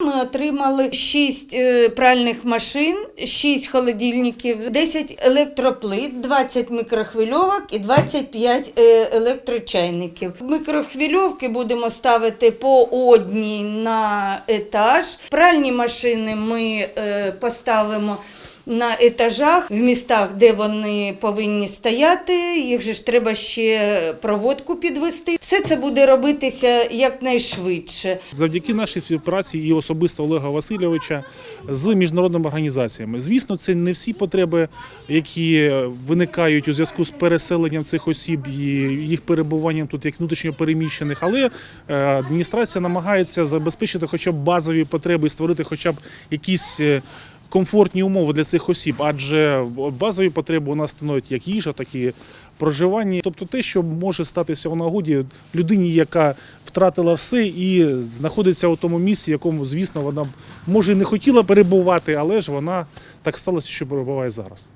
Ми отримали 6 пральних машин, 6 холодильників, 10 електроплит, 20 мікрохвильовок і 25 е, електрочайників. Мікрохвильовки будемо ставити по одній на етаж. Пральні машини ми е, поставимо на етажах в містах, де вони повинні стояти. Їх же ж треба ще проводку підвести. Все це буде робитися якнайшвидше. Завдяки нашій співпраці і особисто Олега Васильовича з міжнародними організаціями. Звісно, це не всі потреби, які виникають у зв'язку з переселенням цих осіб і їх перебуванням тут як внутрішньо переміщених, але е, адміністрація намагається забезпечити хоча б базові потреби і створити хоча б якісь. Комфортні умови для цих осіб, адже базові потреби у нас становлять як їжа, так і проживання. Тобто те, що може статися у нагоді людині, яка втратила все і знаходиться у тому місці, якому, звісно, вона може і не хотіла перебувати, але ж вона так сталося, що перебуває зараз.